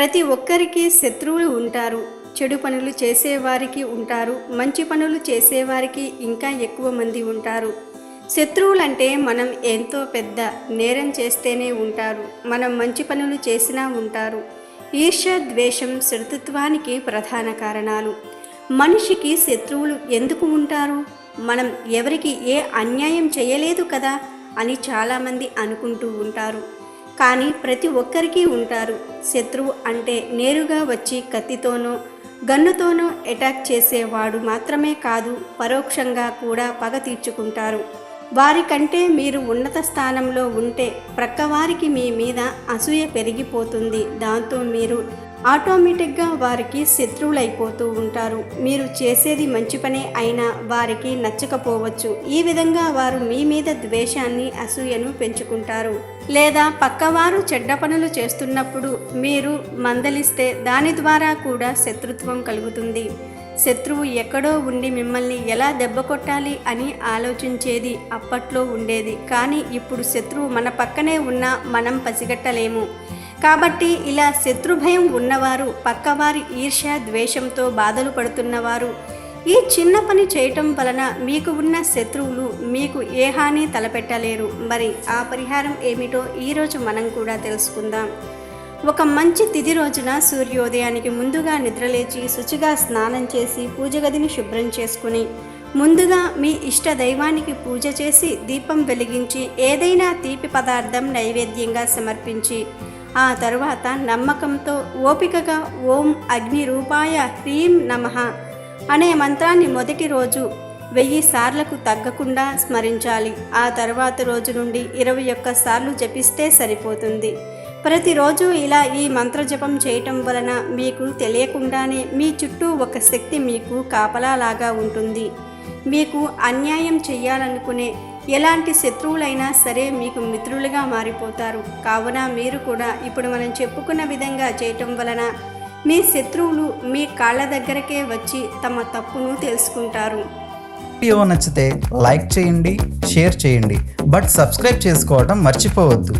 ప్రతి ఒక్కరికి శత్రువులు ఉంటారు. చెడు పనులు చేసేవారికి ఉంటారు. మంచి పనులు చేసేవారికి ఇంకా ఎక్కువ మంది ఉంటారు. శత్రువులంటే మనం ఎంతో పెద్ద నేరం చేస్తేనే ఉంటారు. మనం మంచి పనులు చేసినా ఉంటారు. ఈర్ష్య ద్వేషం శత్రుత్వానికి ప్రధాన కారణాలు. మనిషికి శత్రువులు ఎందుకు ఉంటారు? మనం ఎవరికి ఏ అన్యాయం చేయలేదు కదా అని చాలామంది అనుకుంటూ ఉంటారు. కానీ ప్రతి ఒక్కరికి ఉంటారు. శత్రువు అంటే నేరుగా వచ్చి కత్తితోనో గన్నుతోనో అటాక్ చేసేవాడు మాత్రమే కాదు పరోక్షంగా కూడా పగ తీర్చుకుంటారు. వారికంటే మీరు ఉన్నత స్థానంలో ఉంటే ప్రక్కవారికి మీ మీద అసూయ పెరిగిపోతుంది. దాంతో మీరు ఆటోమేటిక్గా వారికి శత్రువులైపోతూ ఉంటారు. మీరు చేసేది మంచి పనే అయినా వారికి నచ్చకపోవచ్చు. ఈ విధంగా వారు మీ మీద ద్వేషాన్ని అసూయను పెంచుకుంటారు. లేదా పక్కవారు చెడ్డ పనులు చేస్తున్నప్పుడు మీరు మందలిస్తే దాని ద్వారా కూడా శత్రుత్వం కలుగుతుంది. శత్రువు ఎక్కడో ఉండి మిమ్మల్ని ఎలా దెబ్బ కొట్టాలి అని ఆలోచించేది అప్పట్లో ఉండేది. కానీ ఇప్పుడు శత్రువు మన పక్కనే ఉన్నా మనం పసిగట్టలేము. కాబట్టి ఇలా శత్రుభయం ఉన్నవారు పక్కవారి ఈర్ష్య ద్వేషంతో బాధలు పడుతున్నవారు ఈ చిన్న పని చేయటం వలన మీకు ఉన్న శత్రువులు మీకు ఏ హాని తలపెట్టలేరు. మరి ఆ పరిహారం ఏమిటో ఈరోజు మనం కూడా తెలుసుకుందాం. ఒక మంచి తిథి రోజున సూర్యోదయానికి ముందుగా నిద్రలేచి శుచిగా స్నానం చేసి పూజ గదిని శుభ్రం చేసుకుని ముందుగా మీ ఇష్ట దైవానికి పూజ చేసి దీపం వెలిగించి ఏదైనా తీపి పదార్థం నైవేద్యంగా సమర్పించి ఆ తరువాత నమ్మకంతో ఓపికగా ఓం అగ్ని రూపాయ హ్రీం నమః అనే మంత్రాన్ని మొదటి రోజు వెయ్యి సార్లకు తగ్గకుండా స్మరించాలి. ఆ తర్వాత రోజు నుండి ఇరవై ఒక్క సార్లు జపిస్తే సరిపోతుంది. ప్రతిరోజు ఇలా ఈ మంత్రజపం చేయటం వలన మీకు తెలియకుండానే మీ చుట్టూ ఒక శక్తి మీకు కాపలాలాగా ఉంటుంది. మీకు అన్యాయం చేయాలనుకునే ఎలాంటి శత్రువులైనా సరే మీకు మిత్రులుగా మారిపోతారు. కావున మీరు కూడా ఇప్పుడు మనం చెప్పుకున్న విధంగా చేయటం వలన మీ శత్రువులు మీ కాళ్ళ దగ్గరకే వచ్చి తమ తప్పును తెలుసుకుంటారు. వీడియో నచ్చితే లైక్ చేయండి షేర్ చేయండి. బట్ సబ్స్క్రైబ్ చేసుకోవడం మర్చిపోవద్దు.